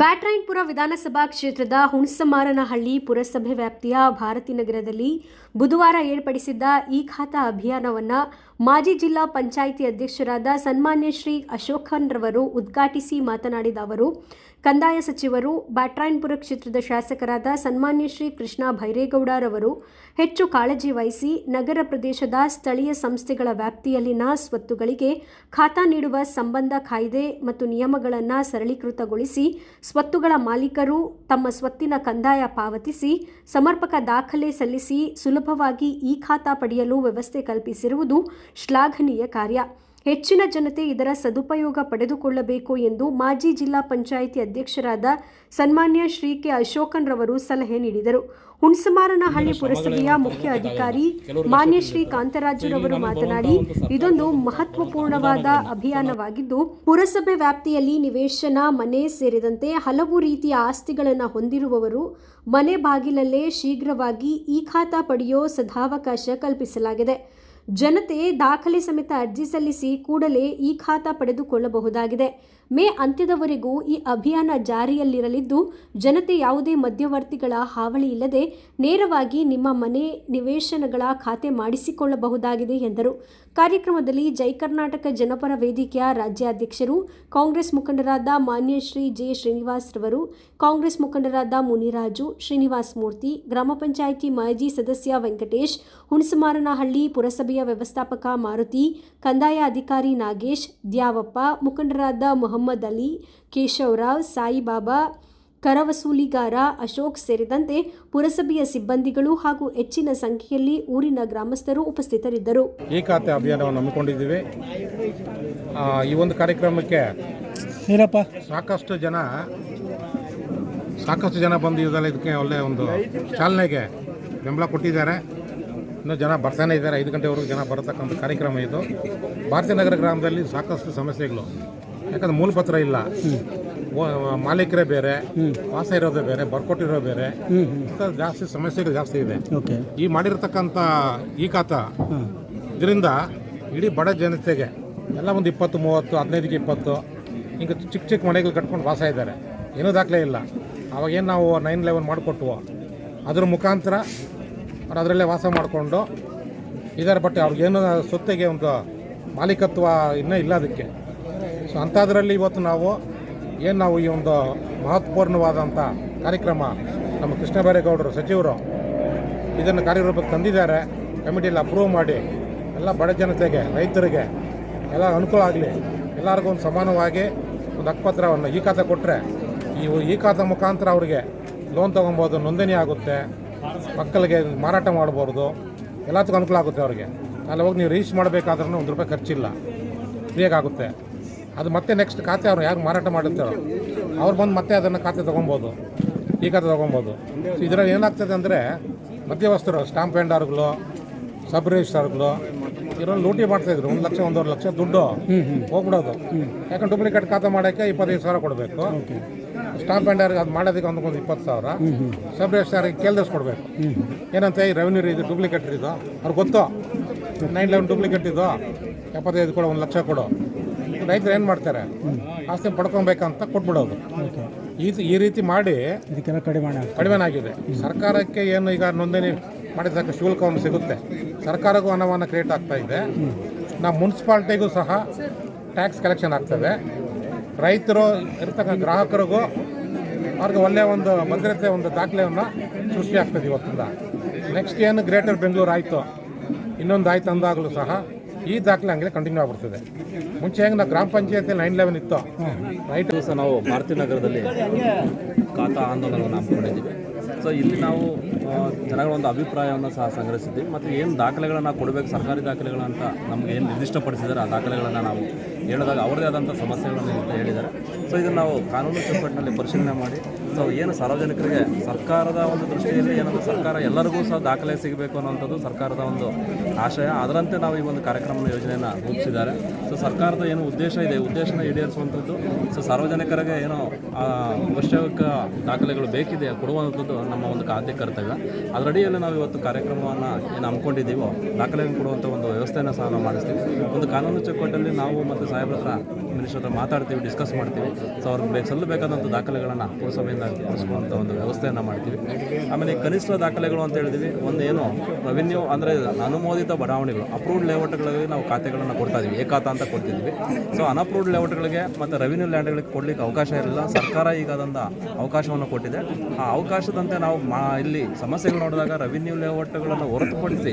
बैटराइन ವಿಧಾನಸಭಾ ಕ್ಷೇತ್ರದ ಹುಣಸಮಾರನಹಳ್ಳಿ ಪುರಸಭೆ ವ್ಯಾಪ್ತಿಯ ಭಾರತಿನಗರದಲ್ಲಿ ಬುಧವಾರ ಏರ್ಪಡಿಸಿದ್ದ ಈ ಖಾತಾ ಅಭಿಯಾನವನ್ನು ಮಾಜಿ ಜಿಲ್ಲಾ ಪಂಚಾಯಿತಿ ಅಧ್ಯಕ್ಷರಾದ ಸನ್ಮಾನ್ಯ ಶ್ರೀ ಅಶೋಕನ್ ರವರು ಉದ್ಘಾಟಿಸಿ ಮಾತನಾಡಿದ ಅವರು, ಕಂದಾಯ ಸಚಿವರು ಬ್ಯಾಟ್ರಾಯನ್ಪುರ ಕ್ಷೇತ್ರದ ಶಾಸಕರಾದ ಸನ್ಮಾನ್ಯ ಶ್ರೀ ಕೃಷ್ಣ ಭೈರೇಗೌಡರವರು ಹೆಚ್ಚು ಕಾಳಜಿ ವಹಿಸಿ ನಗರ ಪ್ರದೇಶದ ಸ್ಥಳೀಯ ಸಂಸ್ಥೆಗಳ ವ್ಯಾಪ್ತಿಯಲ್ಲಿನ ಸ್ವತ್ತುಗಳಿಗೆ ಖಾತಾ ನೀಡುವ ಸಂಬಂಧ ಕಾಯ್ದೆ ಮತ್ತು ನಿಯಮಗಳನ್ನು ಸರಳೀಕೃತಗೊಳಿಸಿ ಸ್ವತ್ತುಗಳ ಮಾಲೀಕರು ತಮ್ಮ ಸ್ವತ್ತಿನ ಕಂದಾಯ ಪಾವತಿಸಿ, ಸಮರ್ಪಕ ದಾಖಲೆ ಸಲ್ಲಿಸಿ, ಸುಲಭವಾಗಿ ಈ ಖಾತಾ ಪಡೆಯಲು ವ್ಯವಸ್ಥೆ ಕಲ್ಪಿಸಿರುವುದು ಶ್ಲಾಘನೀಯ ಕಾರ್ಯ. ಹೆಚ್ಚಿನ ಜನತೆ ಇದರ ಸದುಪಯೋಗ ಪಡೆದುಕೊಳ್ಳಬೇಕು ಎಂದು ಮಾಜಿ ಜಿಲ್ಲಾ ಪಂಚಾಯಿತಿ ಅಧ್ಯಕ್ಷರಾದ ಸನ್ಮಾನ್ಯ ಶ್ರೀ ಕೆ ಅಶೋಕನ್ ರವರು ಸಲಹೆ ನೀಡಿದರು. ಹುಣಸಮಾರನಹಳ್ಳಿ ಪುರಸಭೆಯ ಮುಖ್ಯ ಅಧಿಕಾರಿ ಮಾನ್ಯ ಶ್ರೀ ಕಾಂತರಾಜುರವರು ಮಾತನಾಡಿ ಇದೊಂದು ಮಹತ್ವಪೂರ್ಣವಾದ ಅಭಿಯಾನವಾಗಿದ್ದು ಪುರಸಭೆ ವ್ಯಾಪ್ತಿಯಲ್ಲಿ ನಿವೇಶನ ಮನೆ ಸೇರಿದಂತೆ ಹಲವು ರೀತಿಯ ಆಸ್ತಿಗಳನ್ನು ಹೊಂದಿರುವವರು ಮನೆ ಬಾಗಿಲಲ್ಲೇ ಶೀಘ್ರವಾಗಿ ಈ ಖಾತಾ ಪಡೆಯೋ ಸದಾವಕಾಶ ಕಲ್ಪಿಸಲಾಗಿದೆ. ಜನತೆ ದಾಖಲೆ ಸಮೇತ ಅರ್ಜಿ ಸಲ್ಲಿಸಿ ಕೂಡಲೇ ಈ ಖಾತಾ ಪಡೆದುಕೊಳ್ಳಬಹುದಾಗಿದೆ. ಮೇ ಅಂತ್ಯದವರೆಗೂ ಈ ಅಭಿಯಾನ ಜಾರಿಯಲ್ಲಿರಲಿದ್ದು, ಜನತೆ ಯಾವುದೇ ಮಧ್ಯವರ್ತಿಗಳ ಹಾವಳಿ ಇಲ್ಲದೆ ನೇರವಾಗಿ ನಿಮ್ಮ ಮನೆ ನಿವೇಶನಗಳ ಖಾತೆ ಮಾಡಿಸಿಕೊಳ್ಳಬಹುದಾಗಿದೆ ಎಂದರು. ಕಾರ್ಯಕ್ರಮದಲ್ಲಿ ಜೈ ಕರ್ನಾಟಕ ಜನಪರ ವೇದಿಕೆಯ ರಾಜ್ಯಾಧ್ಯಕ್ಷರು, ಕಾಂಗ್ರೆಸ್ ಮುಖಂಡರಾದ ಮಾನ್ಯ ಶ್ರೀ ಜೆ ಶ್ರೀನಿವಾಸ್ ರವರು, ಕಾಂಗ್ರೆಸ್ ಮುಖಂಡರಾದ ಮುನಿರಾಜು, ಶ್ರೀನಿವಾಸ್ ಮೂರ್ತಿ, ಗ್ರಾಮ ಪಂಚಾಯಿತಿ ಮಾಜಿ ಸದಸ್ಯ ವೆಂಕಟೇಶ್, ಹುಣಸಮಾರನಹಳ್ಳಿ ಪುರಸಭೆಯ ವ್ಯವಸ್ಥಾಪಕ ಮಾರುತಿ, ಕಂದಾಯ ಅಧಿಕಾರಿ ನಾಗೇಶ್, ದ್ಯಾವಪ್ಪ, ಮುಖಂಡರಾದ ಮೊಹಮ್ಮದ್ ಅಲಿ ಕೇಶವರಾವ್ ಸಾಯಿಬಾಬಾ ಕರವಸೂಲಿಗಾರ ಅಶೋಕ್ ಸೇರಿದಂತೆ ಪುರಸಭೆಯ ಸಿಬ್ಬಂದಿಗಳು ಹಾಗೂ ಹೆಚ್ಚಿನ ಸಂಖ್ಯೆಯಲ್ಲಿ ಊರಿನ ಗ್ರಾಮಸ್ಥರು ಉಪಸ್ಥಿತರಿದ್ದರು. ಈ ಖಾತೆ ಅಭಿಯಾನವನ್ನು ಹಮ್ಮಿಕೊಂಡಿದ್ದೀವಿ. ಆ, ಈ ಒಂದು ಕಾರ್ಯಕ್ರಮಕ್ಕೆ ಸಾಕಷ್ಟು ಜನ ಸಾಕಷ್ಟು ಜನ ಬಂದು ಇದಕ್ಕೆ ಒಳ್ಳೆಯ ಒಂದು ಚಾಲನೆಗೆ ಬೆಂಬಲ ಕೊಟ್ಟಿದ್ದಾರೆ. ಇನ್ನು ಜನ ಬರ್ತಾನೆ ಇದ್ದಾರೆ. ಐದು ಗಂಟೆವರೆಗೂ ಜನ ಬರತಕ್ಕಂಥ ಕಾರ್ಯಕ್ರಮ ಇದು. ಭಾರತೀಯ ನಗರ ಗ್ರಾಮದಲ್ಲಿ ಸಾಕಷ್ಟು ಸಮಸ್ಯೆಗಳು. ಯಾಕಂದ್ರೆ ಮೂಲಪತ್ರ ಇಲ್ಲ. ವ- ಮಾಲೀಕರೇ ಬೇರೆ ವಾಸ ಇರೋದೇ ಬೇರೆ ಬರ್ಕೊಟ್ಟಿರೋ ಬೇರೆ ಇಂಥ ಜಾಸ್ತಿ ಸಮಸ್ಯೆಗಳು ಜಾಸ್ತಿ ಇದೆ. ಈ ಮಾಡಿರ್ತಕ್ಕಂಥ ಈ ಖಾತ ಇದರಿಂದ ಇಡೀ ಬಡ ಜನತೆಗೆ ಎಲ್ಲ ಒಂದು ಇಪ್ಪತ್ತು ಮೂವತ್ತು ಹದಿನೈದಕ್ಕೆ ಇಪ್ಪತ್ತು ಹಿಂಗೆ ಚಿಕ್ಕ ಚಿಕ್ಕ ಮನೆಗಳು ಕಟ್ಕೊಂಡು ವಾಸ ಇದ್ದಾರೆ. ಏನೂ ದಾಖಲೆ ಇಲ್ಲ. ಅವಾಗೇನು ನಾವು ನೈನ್ ಲೆವೆನ್ ಮಾಡಿಕೊಟ್ವು ಅದ್ರ ಮುಖಾಂತರ ಅವ್ರು ಅದರಲ್ಲೇ ವಾಸ ಮಾಡಿಕೊಂಡು ಇದ್ದಾರೆ ಬಟ್ ಅವ್ರಿಗೇನು ಸೊತ್ತಿಗೆ ಒಂದು ಮಾಲೀಕತ್ವ ಇನ್ನೂ ಇಲ್ಲ ಅದಕ್ಕೆ. ಸೊ ಅಂಥದ್ರಲ್ಲಿ ಇವತ್ತು ನಾವು ಏನು ನಾವು ಈ ಒಂದು ಮಹತ್ವಪೂರ್ಣವಾದಂಥ ಕಾರ್ಯಕ್ರಮ ನಮ್ಮ ಕೃಷ್ಣ ಬೈರೇಗೌಡರು ಸಚಿವರು ಇದನ್ನು ಕಾರ್ಯರೂಪಕ್ಕೆ ತಂದಿದ್ದಾರೆ. ಕಮಿಟಿಯಲ್ಲಿ ಅಪ್ರೂವ್ ಮಾಡಿ ಎಲ್ಲ ಬಡ ಜನತೆಗೆ, ರೈತರಿಗೆ ಎಲ್ಲ ಅನುಕೂಲ ಆಗಲಿ, ಎಲ್ಲರಿಗೂ ಒಂದು ಸಮಾನವಾಗಿ ಒಂದು ಹಕ್ಕುಪತ್ರವನ್ನು ಈ ಖಾತೆ ಕೊಟ್ಟರೆ ಈ ಈ ಖಾತೆ ಮುಖಾಂತರ ಅವರಿಗೆ ಲೋನ್ ತೊಗೊಬೋದು, ನೋಂದಣಿ ಆಗುತ್ತೆ, ಮಕ್ಕಳಿಗೆ ಮಾರಾಟ ಮಾಡ್ಬೋದು, ಎಲ್ಲದಕ್ಕೂ ಅನುಕೂಲ ಆಗುತ್ತೆ ಅವರಿಗೆ. ಅಲ್ಲಿ ಹೋಗಿ ನೀವು ರಿಜಿಸ್ಟರ್ ಮಾಡಬೇಕಾದ್ರೂ ಒಂದು ರೂಪಾಯಿ ಖರ್ಚಿಲ್ಲ. ಫ್ರೀಯಾಗಿ ಆಗುತ್ತೆ. ಅದು ಮತ್ತೆ ನೆಕ್ಸ್ಟ್ ಖಾತೆ ಅವ್ರು ಯಾರು ಮಾರಾಟ ಮಾಡುತ್ತಾರೋ ಅವ್ರು ಬಂದು ಮತ್ತೆ ಅದನ್ನು ಖಾತೆ ತೊಗೊಬೋದು ಈ ಖಾತೆ ತೊಗೊಬೋದು. ಸೊ ಇದರಲ್ಲಿ ಏನಾಗ್ತದೆ ಅಂದರೆ ಮಧ್ಯವಸ್ಥರು ಸ್ಟಾಂಪ್ ವೆಂಡರ್ಗಳು ಸಬ್ ರಿಜಿಸ್ಟರ್ಗಳು ಇರೋರು ಲೂಟಿ ಮಾಡ್ತಾಯಿದ್ರು ಒಂದು ಲಕ್ಷ ಒಂದೂವರೆ ಲಕ್ಷ ದುಡ್ಡು ಹೋಗ್ಬಿಡೋದು. ಯಾಕಂದ್ರೆ ಡೂಪ್ಲಿಕೇಟ್ ಖಾತೆ ಮಾಡೋಕ್ಕೆ ಇಪ್ಪತ್ತೈದು ಸಾವಿರ ಕೊಡಬೇಕು. ಸ್ಟಾಂಪ್ ವೆಂಡರ್ಗೆ ಅದು ಮಾಡೋದಕ್ಕೆ ಅಂದ್ಕೊಂಡು ಇಪ್ಪತ್ತು ಸಾವಿರ. ಸಬ್ ರಿಜಿಸ್ಟರ್ಗೆ ಕೇಳ್ದಷ್ಟು ಕೊಡಬೇಕು. ಏನಂತ ಈ ರೆವೆನ್ಯೂ ಇದು ಡೂಪ್ಲಿಕೇಟ್ ಇದು? ಅವ್ರಿಗೆ ಗೊತ್ತು. ನೈನ್ ಲೆವೆನ್ ಡೂಪ್ಲಿಕೇಟ್ ಇದು. ಎಪ್ಪತ್ತೈದು ಕೊಡು ಒಂದು ಲಕ್ಷ ಕೊಡು. ರೈತರು ಏನು ಮಾಡ್ತಾರೆ? ಆಸ್ತಿ ಪಡ್ಕೊಬೇಕಂತ ಕೊಟ್ಬಿಡೋದು. ಈ ಈ ರೀತಿ ಮಾಡಿ ಇದಕ್ಕೆಲ್ಲ ಕಡಿಮೆ ಕಡಿಮೆನಾಗಿದೆ ಸರ್ಕಾರಕ್ಕೆ ಏನು ಈಗ ನೋಂದಣಿ ಮಾಡಿದ ಶುಲ್ಕವನ್ನು ಸಿಗುತ್ತೆ. ಸರ್ಕಾರಕ್ಕೂ ಹಣವನ್ನು ಕ್ರಿಯೇಟ್ ಆಗ್ತಾ ಇದೆ. ನಾವು ಮುನ್ಸಿಪಾಲ್ಟಿಗೂ ಸಹ ಟ್ಯಾಕ್ಸ್ ಕಲೆಕ್ಷನ್ ಆಗ್ತದೆ. ರೈತರು ಇರ್ತಕ್ಕಂಥ ಗ್ರಾಹಕರಿಗೂ ಅವ್ರಿಗೆ ಒಳ್ಳೆಯ ಒಂದು ಭದ್ರತೆ ಒಂದು ದಾಖಲೆಯನ್ನು ಸೃಷ್ಟಿ ಆಗ್ತದೆ ಇವತ್ತಿಂದ. ನೆಕ್ಸ್ಟ್ ಏನು ಗ್ರೇಟರ್ ಬೆಂಗಳೂರು ಆಯಿತು. ಇನ್ನೊಂದು ಆಯ್ತು ಅಂದಾಗಲೂ ಸಹ ಈ ದಾಖಲೆ ಹಂಗೆ ಕಂಟಿನ್ಯೂ ಆಗ್ಬಿಡ್ತದೆ. ಮುಂಚೆ ಹೆಂಗೆ ನಾವು ಗ್ರಾಮ ಪಂಚಾಯತಿ ನೈನ್ ಲೆವೆನ್ ಇತ್ತು ನೈಟ್ ದಿವಸ ನಾವು ಭಾರತಿ ನಗರದಲ್ಲಿ ಖಾತಾ ಆಂದೋಲನವನ್ನು ಹಮ್ಮಿಕೊಂಡಿದ್ದೀವಿ. ಸೊ ಇಲ್ಲಿ ನಾವು ಜನಗಳ ಒಂದು ಅಭಿಪ್ರಾಯವನ್ನು ಸಹ ಸಂಗ್ರಹಿಸಿದ್ವಿ. ಮತ್ತು ಏನು ದಾಖಲೆಗಳನ್ನು ಕೊಡಬೇಕು, ಸರ್ಕಾರಿ ದಾಖಲೆಗಳಂತ ನಮಗೆ ಏನು ನಿರ್ದಿಷ್ಟಪಡಿಸಿದ್ದಾರೆ, ಆ ದಾಖಲೆಗಳನ್ನು ನಾವು ಹೇಳಿದಾಗ ಅವರದೇ ಆದಂಥ ಸಮಸ್ಯೆಗಳನ್ನು ಅಂತ ಹೇಳಿದ್ದಾರೆ. ಸೊ ಇದನ್ನು ನಾವು ಕಾನೂನು ಚೌಕಟ್ಟಿನಲ್ಲಿ ಪರಿಶೀಲನೆ ಮಾಡಿ ಸೊ ಏನು ಸಾರ್ವಜನಿಕರಿಗೆ ಸರ್ಕಾರದ ಒಂದು ದೃಷ್ಟಿಯಲ್ಲಿ ಏನಂದ್ರೆ ಸರ್ಕಾರ ಎಲ್ಲರಿಗೂ ಸಹ ದಾಖಲೆ ಸಿಗಬೇಕು ಅನ್ನೋಂಥದ್ದು ಸರ್ಕಾರದ ಒಂದು ಆಶಯ. ಅದರಂತೆ ನಾವು ಈ ಒಂದು ಕಾರ್ಯಕ್ರಮ ಯೋಜನೆಯನ್ನು ರೂಪಿಸಿದ್ದಾರೆ. ಸೊ ಸರ್ಕಾರದ ಏನು ಉದ್ದೇಶ ಇದೆ, ಉದ್ದೇಶನ ಈಡೇರಿಸುವಂಥದ್ದು ಸೊ ಸಾರ್ವಜನಿಕರಿಗೆ ಏನೋ ಅವಶ್ಯಕ ದಾಖಲೆಗಳು ಬೇಕಿದೆ, ಕೊಡುವಂಥದ್ದು ನಮ್ಮ ಒಂದು ಆದ್ಯ ಕರ್ತವ್ಯ. ಅದರಡಿಯಲ್ಲಿ ನಾವು ಇವತ್ತು ಕಾರ್ಯಕ್ರಮವನ್ನು ಏನು ಹಮ್ಮಿಕೊಂಡಿದ್ದೀವೋ, ದಾಖಲೆಯನ್ನು ಕೊಡುವಂಥ ಒಂದು ವ್ಯವಸ್ಥೆಯನ್ನು ಸಹ ನಾವು ಮಾಡಿಸ್ತೀವಿ. ಒಂದು ಕಾನೂನು ಚೌಕಟ್ಟಲ್ಲಿ ನಾವು ಮತ್ತು ಸಾಹೇಬ್ರ ಹತ್ರ ಮಿನಿಸ್ಟರ್ ಹತ್ರ ಮಾತಾಡ್ತೀವಿ ಡಿಸ್ಕಸ್ ಮಾಡ್ತೀವಿ. ಸೊ ಅವ್ರಿಗೆ ಬೇಕು ಸಲ್ಲಬೇಕಾದಂಥ ದಾಖಲೆಗಳನ್ನು ಪುರಸಭೆಯಿಂದ ಕೊಡಿಸ್ಕೊಳ್ಳುವಂಥ ಒಂದು ವ್ಯವಸ್ಥೆಯನ್ನು ಮಾಡ್ತೀವಿ. ಆಮೇಲೆ ಕನಿಷ್ಠ ದಾಖಲೆಗಳು ಅಂತ ಹೇಳಿದ್ವಿ, ಒಂದು ಏನು ರೆವಿನ್ಯೂ ಅಂದರೆ ಅನುಮೋದಿತ ಬಡಾವಣೆಗಳು ಅಪ್ರೂವ್ಡ್ ಲೇಔಟ್ಗಳಿಗೆ ನಾವು ಖಾತೆಗಳನ್ನು ಕೊಡ್ತಾ ಇದ್ದೀವಿ ಏಕಾತ ಅಂತ ಕೊಡ್ತಿದ್ವಿ. ಸೊ ಅನ್ಅಪ್ರೂವ್ಡ್ ಲೇಔಟ್ಗಳಿಗೆ ಮತ್ತು ರೆವಿನ್ಯೂ ಲ್ಯಾಂಡ್ಗಳಿಗೆ ಕೊಡ್ಲಿಕ್ಕೆ ಅವಕಾಶ ಇರಲಿಲ್ಲ. ಸರ್ಕಾರ ಈಗ ಅದೊಂದು ಅವಕಾಶವನ್ನು ಕೊಟ್ಟಿದೆ. ಆ ಅವಕಾಶದಂತೆ ನಾವು ಮಾ ಇಲ್ಲಿ ಸಮಸ್ಯೆಗಳು ನೋಡಿದಾಗ ರೆವಿನ್ಯೂ ಲೇಔಟ್ಗಳನ್ನು ಹೊರತುಪಡಿಸಿ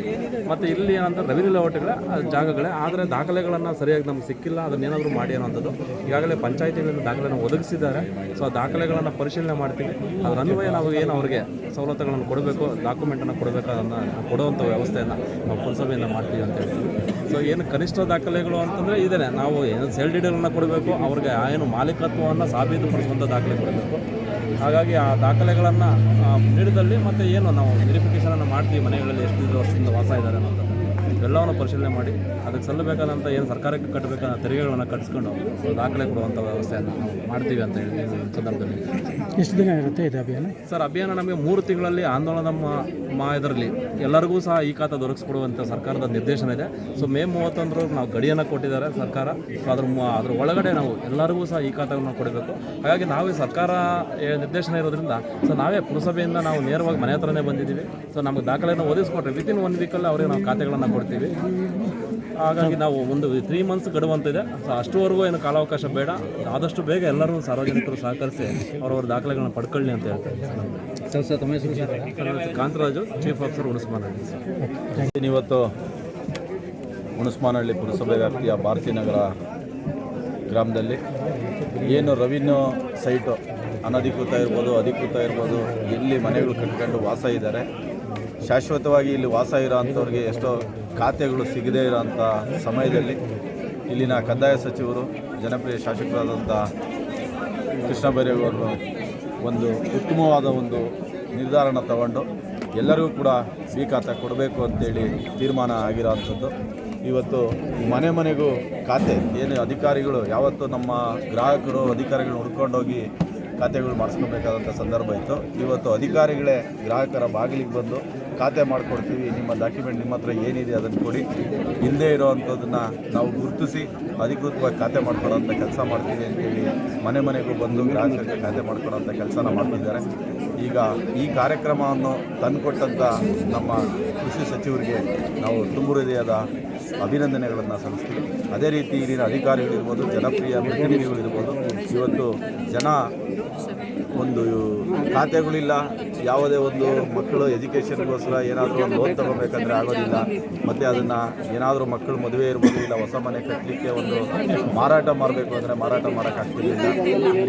ಮತ್ತು ಇಲ್ಲಿ ಏನಂತ ರೆವಿನ್ಯೂ ಲೇಔಟ್ಗಳ ಜಾಗಗಳೇ. ಆದರೆ ದಾಖಲೆಗಳನ್ನು ಸರಿಯಾಗಿ ನಮ್ಗೆ ಸಿಕ್ಕಿಲ್ಲ ಅದನ್ನೇನಾದರೂ ಮಾಡಿ ಅನ್ನೋಂಥದ್ದು ಈಗಾಗಲೇ ಪಂಚಾಯತಿಗಳಿಂದ ದಾಖಲೆಯನ್ನು ಒದಗಿಸಿದ್ದಾರೆ. ಸೊ ಆ ದಾಖಲೆಗಳನ್ನು ಪರಿಶೀಲನೆ ಮಾಡ್ತೀವಿ. ಅದರ ಅನ್ವಯ ನಾವು ಏನು ಅವರಿಗೆ ಸವಲತ್ತುಗಳನ್ನು ಕೊಡಬೇಕು ಡಾಕ್ಯುಮೆಂಟನ್ನು ಕೊಡಬೇಕು, ಅದನ್ನು ಕೊಡುವಂಥ ವ್ಯವಸ್ಥೆಯನ್ನು ನಾವು ಪುರಸಭೆಯಿಂದ ಮಾಡ್ತೀವಿ ಅಂತ ಹೇಳ್ತೀವಿ. ಸೊ ಏನು ಕನಿಷ್ಠ ದಾಖಲೆಗಳು ಅಂತಂದರೆ ಇದೇ ನಾವು ಏನು ಸೆಲ್ ಡಿಡಿಗಳನ್ನು ಕೊಡಬೇಕು, ಅವ್ರಿಗೆ ಏನು ಮಾಲೀಕತ್ವವನ್ನು ಸಾಬೀತುಪಡಿಸುವಂಥ ದಾಖಲೆ ಕೊಡಬೇಕು. ಹಾಗಾಗಿ ಆ ದಾಖಲೆಗಳನ್ನು ನೀಡಿದಲ್ಲಿ ಮತ್ತು ಏನು ನಾವು ವೆರಿಫಿಕೇಷನನ್ನು ಮಾಡ್ತೀವಿ ಮನೆಗಳಲ್ಲಿ ಎಷ್ಟು ವರ್ಷದಿಂದ ವಾಸ ಇದ್ದಾರೆ ಅನ್ನೋದು ಎಲ್ಲವನ್ನು ಪರಿಶೀಲನೆ ಮಾಡಿ ಅದಕ್ಕೆ ಸಲ್ಲಬೇಕಾದಂಥ ಏನು ಸರ್ಕಾರಕ್ಕೆ ಕಟ್ಟಬೇಕಾದ ತೆರಿಗೆಗಳನ್ನು ಕಟ್ಟಿಸ್ಕೊಂಡು ದಾಖಲೆ ಕೊಡುವಂಥ ವ್ಯವಸ್ಥೆಯನ್ನು ನಾವು ಮಾಡ್ತೀವಿ ಅಂತ ಹೇಳಿ ಸಂದರ್ಭದಲ್ಲಿ. ಎಷ್ಟು ದಿನ ಇರುತ್ತೆ ಇದು ಅಭಿಯಾನ? ಸರ್ ಅಭಿಯಾನ ನಮಗೆ ಮೂರು ತಿಂಗಳಲ್ಲಿ ಆಂದೋಲನ ಮಾ- ಇದರಲ್ಲಿ ಎಲ್ಲರಿಗೂ ಸಹ ಈ ಖಾತಾ ದೊರಕಿಸ್ಕೊಡುವಂಥ ಸರ್ಕಾರದ ನಿರ್ದೇಶನ ಇದೆ. ಸೊ ಮೇ ಮೂವತ್ತೊಂದರವರೆಗೆ ನಾವು ಗಡಿಯನ್ನು ಕೊಟ್ಟಿದ್ದಾರೆ ಸರ್ಕಾರ. ಸೊ ಅದ್ರ ಅದ್ರ ಒಳಗಡೆ ನಾವು ಎಲ್ಲರಿಗೂ ಸಹ ಈ ಖಾತೆಯನ್ನು ಕೊಡಬೇಕು. ಹಾಗಾಗಿ ನಾವೇ ಸರ್ಕಾರ ನಿರ್ದೇಶನ ಇರೋದ್ರಿಂದ ಸೊ ನಾವೇ ಪುರಸಭೆಯಿಂದ ನಾವು ನೇರವಾಗಿ ಮನೆ ಹತ್ರನೇ ಬಂದಿದ್ದೀವಿ. ಸೊ ನಮಗೆ ದಾಖಲೆಯನ್ನು ಒದಗಿಸ್ಕೊಟ್ರೆ ವಿತಿನ್ ಒನ್ ವೀಕಲ್ಲಿ ಅವರಿಗೆ ನಾವು ಖಾತೆಗಳನ್ನು ಕೊಡ್ತೀವಿ ಹಾಗಾಗಿ ನಾವು ಒಂದು ತ್ರೀ ಮಂತ್ಸ್ ಗಡುವಂತಿದೆ. ಅಷ್ಟುವರೆಗೂ ಏನು ಕಾಲಾವಕಾಶ ಬೇಡ. ಆದಷ್ಟು ಬೇಗ ಎಲ್ಲರೂ ಸಾರ್ವಜನಿಕರು ಸಹಕರಿಸಿ ಅವರವರ ದಾಖಲೆಗಳನ್ನು ಪಡ್ಕೊಳ್ಳಿ ಅಂತ ಹೇಳ್ತಾರೆ ಸರ್ ಸರ್ ತಮ್ಮ ಹೆಸರು sir? Kantharaju chief officer Hunasmanahalli ಇವತ್ತು ಹುಣಸ್ಮಾನಹಳ್ಳಿ ಪುರಸಭೆ ವ್ಯಾಪ್ತಿಯ ಭಾರತೀನಗರ ಗ್ರಾಮದಲ್ಲಿ ಏನು ರೆವಿನ್ಯೂ ಸೈಟು ಅನಧಿಕೃತ ಇರ್ಬೋದು ಅಧಿಕೃತ ಇರ್ಬೋದು ಎಲ್ಲಿ ಮನೆಗಳು ಕಟ್ಕೊಂಡು ವಾಸ ಇದ್ದಾರೆ ಶಾಶ್ವತವಾಗಿ ಇಲ್ಲಿ ವಾಸ ಇರೋ ಅಂಥವ್ರಿಗೆ ಎಷ್ಟೋ ಖಾತೆಗಳು ಸಿಗದೇ ಇರೋಂಥ ಸಮಯದಲ್ಲಿ ಇಲ್ಲಿನ ಕಂದಾಯ ಸಚಿವರು, ಜನಪ್ರಿಯ ಶಾಸಕರಾದಂಥ ಕೃಷ್ಣ ಬೈರೇಗೌಡರು ಒಂದು ಉತ್ತಮವಾದ ಒಂದು ನಿರ್ಧಾರನ ತಗೊಂಡು ಎಲ್ಲರಿಗೂ ಕೂಡ ಬಿ ಖಾತೆ ಕೊಡಬೇಕು ಅಂತೇಳಿ ತೀರ್ಮಾನ ಆಗಿರೋ ಅಂಥದ್ದು ಇವತ್ತು ಮನೆ ಮನೆಗೂ ಖಾತೆ, ಏನು ಅಧಿಕಾರಿಗಳು ಯಾವತ್ತು ನಮ್ಮ ಗ್ರಾಹಕರು ಅಧಿಕಾರಿಗಳು ಹುಡ್ಕೊಂಡೋಗಿ ಖಾತೆಗಳು ಮಾಡಿಸ್ಕೋಬೇಕಾದಂಥ ಸಂದರ್ಭ ಇತ್ತು. ಇವತ್ತು ಅಧಿಕಾರಿಗಳೇ ಗ್ರಾಹಕರ ಬಾಗಿಲಿಗೆ ಬಂದು ಖಾತೆ ಮಾಡಿಕೊಡ್ತೀವಿ, ನಿಮ್ಮ ಡಾಕ್ಯುಮೆಂಟ್ ನಿಮ್ಮ ಹತ್ರ ಏನಿದೆ ಅದನ್ನು ಕೊಡಿ. ಇಲ್ಲದೇ ಇರೋವಂಥದ್ದನ್ನು ನಾವು ಗುರುತಿಸಿ ಅಧಿಕೃತವಾಗಿ ಖಾತೆ ಮಾಡ್ಕೊಡೋಂಥ ಕೆಲಸ ಮಾಡ್ತೀವಿ ಅಂತೇಳಿ ಮನೆ ಮನೆಗೂ ಬಂದು ಗ್ರಾಹಕರಿಗೆ ಖಾತೆ ಮಾಡ್ಕೊಡೋಂಥ ಕೆಲಸನ ಮಾಡ್ತಿದ್ದಾರೆ. ಈಗ ಈ ಕಾರ್ಯಕ್ರಮವನ್ನು ತಂದುಕೊಟ್ಟಂಥ ನಮ್ಮ ಕೃಷಿ ಸಚಿವರಿಗೆ ನಾವು ತುಂಬು ಹೃದಯದ ಅಭಿನಂದನೆಗಳನ್ನು ಸಲ್ಲಿಸ್ತೀವಿ. ಅದೇ ರೀತಿ ಇಲ್ಲಿನ ಅಧಿಕಾರಿಗಳಿರ್ಬೋದು ಜನಪ್ರಿಯ ಪ್ರತಿನಿಧಿಗಳಿರ್ಬೋದು ಇವತ್ತು ಜನ ಒಂದು ಖಾತೆಗಳಿಲ್ಲ ಯಾವುದೇ ಒಂದು ಮಕ್ಕಳು ಎಜುಕೇಷನ್ಗೋಸ್ಕರ ಏನಾದರೂ ಒಂದು ಲೋನ್ ತಗೋಬೇಕಂದ್ರೆ ಆಗೋದಿಲ್ಲ. ಮತ್ತು ಅದನ್ನು ಏನಾದರೂ ಮಕ್ಕಳು ಮದುವೆ ಇರ್ಬೋದು ಇಲ್ಲ ಹೊಸ ಮನೆ ಕಟ್ಟಲಿಕ್ಕೆ ಒಂದು ಮಾರಾಟ ಮಾಡಬೇಕು ಅಂದರೆ ಮಾರಾಟ ಮಾಡೋಕ್ಕಾಗ್ತಿರ್ಲಿಲ್ಲ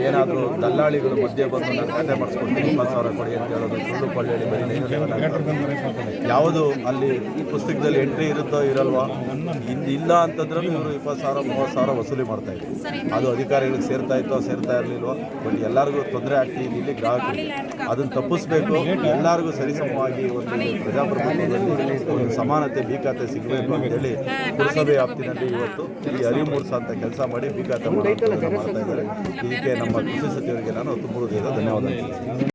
ಏನಾದರೂ ದಲ್ಲಾಳಿಗಳು ಮಧ್ಯೆ ಬಂದು ನಾನು ಖಾತೆ ಮಾಡಿಸ್ಕೊಡ್ತೀನಿ, ಇಪ್ಪತ್ತು ಸಾವಿರ ಕೊಡಿ ಅಂತ ಹೇಳೋದು ಸುಳ್ಳು ಕೊಳ್ಳೇಳಿ ಬರೀ ಯಾವುದು ಅಲ್ಲಿ ಪುಸ್ತಕದಲ್ಲಿ ಎಂಟ್ರಿ ಇರುತ್ತೋ ಇರಲ್ವೋ ಇಲ್ಲ ಅಂತಂದ್ರೆ ಇವರು ಇಪ್ಪತ್ತು ಸಾವಿರ, ಮೂವತ್ತು ಸಾವಿರ ವಸೂಲಿ ಮಾಡ್ತಾಯಿದ್ರು ಅದು ಅಧಿಕಾರಿಗಳಿಗೆ ಸೇರ್ತಾ ಇತ್ತೋ, ಸೇರ್ತಾ ಇರಲಿಲ್ವೋ, ಬಟ್ ಎಲ್ಲರಿಗೂ ತೊಂದರೆ ಆಗ್ತಿದೆ ಇಲ್ಲಿ ಗ್ರಾಹಕರಿಗೆ. ಅದನ್ನು ತಪ್ಪಿಸ್ಬೇಕು. ಎಲ್ಲರಿಗೂ ಸರಿಸಮವಾಗಿ ಒಂದು ಪ್ರಜಾಪ್ರಭುತ್ವದಲ್ಲಿ ಒಂದು ಸಮಾನತೆ ಬಿ ಖಾತೆ ಸಿಗಬೇಕು ಅಂತೇಳಿ ಪುರಸಭೆ ವ್ಯಾಪ್ತಿನಲ್ಲಿ ಇವತ್ತು ಈ ಅರಿವು ಅಂತ ಕೆಲಸ ಮಾಡಿ ಬಿ ಖಾತೆ ಮಾಡ್ತಾ ಇದ್ದಾರೆ. ಇದಕ್ಕೆ ನಮ್ಮ ಕೃಷಿ ಸಚಿವರಿಗೆ ನಾನು ತುಂಬ ಹೃದಯದ ಧನ್ಯವಾದ